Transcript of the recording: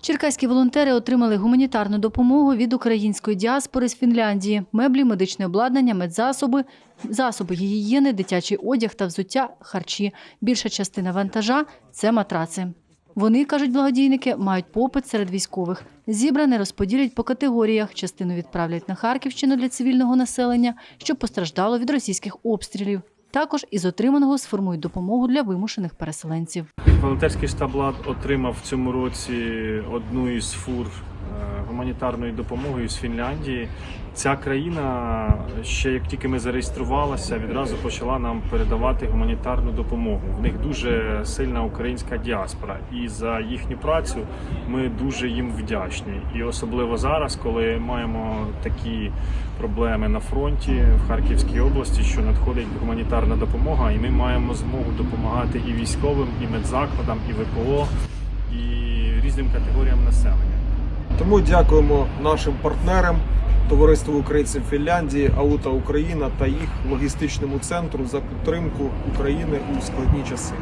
Черкаські волонтери отримали гуманітарну допомогу від української діаспори з Фінляндії: меблі, медичне обладнання, медзасоби, засоби гігієни, дитячий одяг та взуття, харчі. Більша частина вантажа це матраци. Вони, кажуть благодійники, мають попит серед військових. Зібране розподілять по категоріях. Частину відправлять на Харківщину для цивільного населення, що постраждало від російських обстрілів. Також із отриманого сформують допомогу для вимушених переселенців. Волонтерський штаб «Лад» отримав в цьому році одну із фур е, гуманітарної допомоги з Фінляндії. Ця країна ще як тільки ми зареєструвалися, відразу почала нам передавати гуманітарну допомогу. В них дуже сильна українська діаспора, і за їхню працю ми дуже їм вдячні. І особливо зараз, коли маємо такі проблеми на фронті в Харківській області, що надходить гуманітарна допомога, і ми маємо змогу допомагати і військовим, і медзакладам, і ВПО, і різним категоріям населення. Тому дякуємо нашим партнерам, товариству українців Фінляндії, Аута Україна та їх логістичному центру за підтримку України у складні часи.